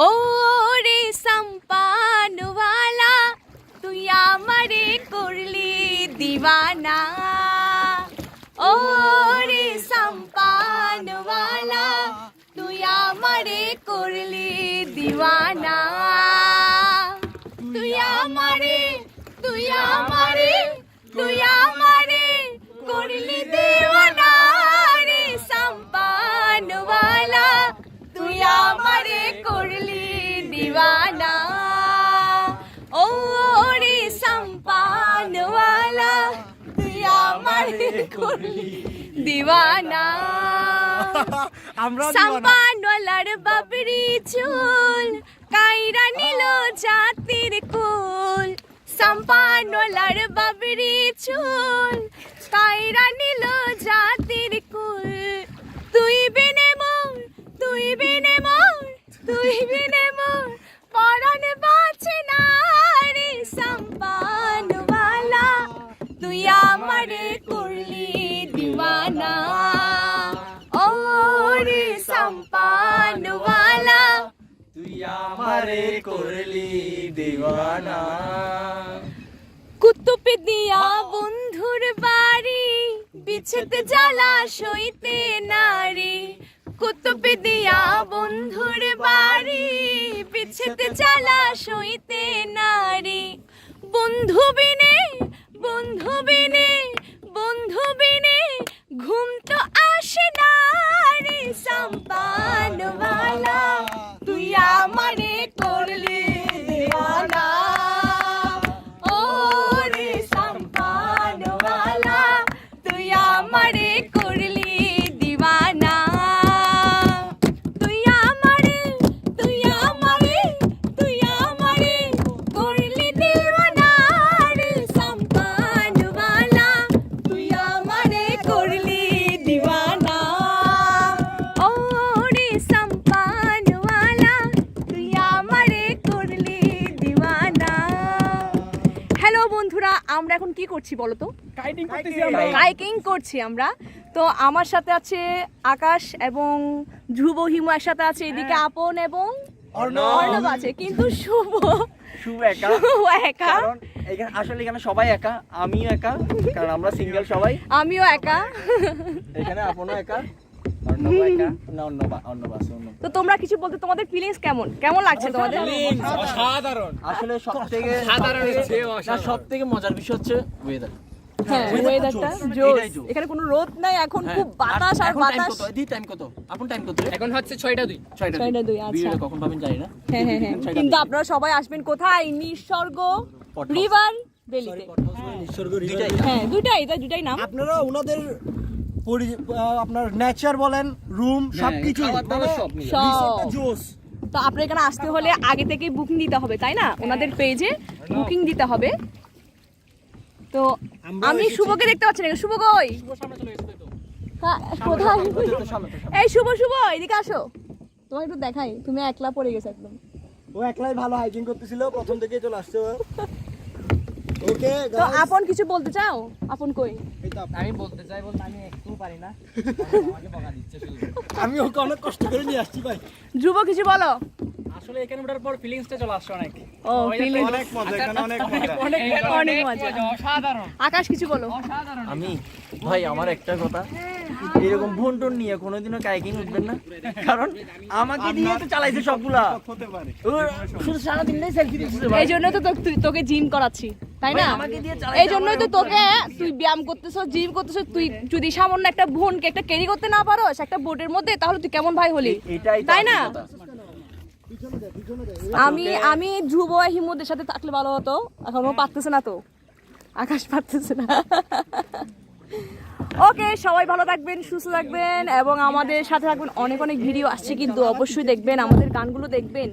ও রে সম্পানওয়ালা তুই আমারে করলি দিওয়ানা ও রে সম্পানওয়ালা তুই আমারে করলি দিওয়ানা। আমরা সম্পানওয়ালার বাবরি চুল কাইরা নিল জাতির কুল। সম্পানওয়ালার বাবরি চুল কাইরা নিল জাতির কুল। তুই বিনে মোর তুই বিনে মোর তুই বিনে মোর পরাণ বাঁচে না রে সম্পানওয়ালা তুই আমারে আমারে করলি দিওয়ানা। কুতুব দিয়া বন্ধুর বাড়ি, বিচ্ছেদ জ্বালা সইতে নারী। কুতুব দিয়া বন্ধুর বাড়ি, বিচ্ছেদ জ্বালা সইতে নারী। বন্ধু বিনে বন্ধু বিনে বন্ধু বিনে, ঘুম আমরা এখন কি করছি বলো তো? করতেছি কাইকিং করছি আমরা। তো আমার সাথে আছে আকাশ এবং ধ্রুব হিমু একসাথে আছে এদিকে আপন এবং অর্ণব। আছে কিন্তু শুভ। শুভ একা। একা। এখানে আসলে এখানে সবাই একা আমিও একা কারণ আমরা সিঙ্গেল সবাই। আমিও একা। এখানে আপনও একা। তো তোমরা কিছু বলতে তোমাদের ফিলিংস কেমন? কেমন লাগছে তোমাদের? অসাধারণ। আসলে সব থেকে সাধারণের না অসাধারণ। মজার বিষয় হচ্ছে ওয়েদার হ্যাঁ ওয়েদারটা এখানে কোনো রোদ নাই এখন খুব বাতাস আর বাতাস। টাইম কত? আপন টাইম কত? এখন হচ্ছে আচ্ছা। কখন পাবেন জানি না। হ্যাঁ হ্যাঁ হ্যাঁ। কিন্তু আপনারা সবাই আসবেন কোথায়? house। রিভার হ্যাঁ দুটাই তাই দুটাই নাম। আপনারা ওনাদের আপনার নেচার বলেন রুম সবকিছু। খাবার দাবার সব মিলে। সব। জোস। তো আপনার এখানে আসতে হলে আগে থেকে বুকিং দিতে হবে তাই না? ওনাদের পেজে বুকিং দিতে হবে। তো আমি শুভকে দেখতে পাচ্ছি না শুভ কই? হ্যাঁ, কোথায়? এই শুভ শুভ এদিকে আসো। তোমাকে একটু দেখাই তুমি একলা পড়ে গেছো একদম। ও একলাই ভালো হাইকিং করতেছিল প্রথম থেকে চলে আসছে তো আপন কিছু বলতে চাও? আপন কই? আমি বলতে চাই বলতে আমি একটু পারি না। আমাকে বকা দিচ্ছে শুধু। আমি ওকে অনেক কষ্ট করে নিয়ে আসছি ভাই। ধ্রুব কিছু বলো? আসলে এখানে ওঠার পর ফিলিংসটা চলে আসছে অনেক। ও feeling- অনেক মজা এখানে অনেক মজা। অনেক অনেক মজা। অসাধারণ। আকাশ কিছু বলো। অসাধারণ। আমি ভাই আমার একটা কথা। এরকম ভন্টন নিয়ে কোনোদিনও কাইকিং উঠবেন না। কারণ আমাকে দিয়ে তো চালাইছে সবগুলা। হতে পারে শুধু সারাদিনটাই সেলফি দিচ্ছে এই জন্য তো তোকে জিম করাচ্ছি তাই না? আমাকে দিয়ে চালাইছে এই জন্যই তো তোকে তুই ব্যায়াম করতেছো জিম করতেছো তুই যদি সামান্য একটা বোনকে একটা ক্যারি করতে না পারোস একটা বোটের মধ্যে তাহলে তুই কেমন ভাই হলি? তাই না? আমি আমি ধ্রুব আর হিমুদের সাথে থাকলে ভালো হতো এখন ও পারতেছে না তো। আকাশ পারতেছে না। ওকে, সবাই ভালো থাকবেন, সুস্থ থাকবেন, এবং আমাদের সাথে থাকবেন অনেক অনেক ভিডিও আসছে, কিন্তু অবশ্যই দেখবেন, আমাদের গানগুলো দেখবেন।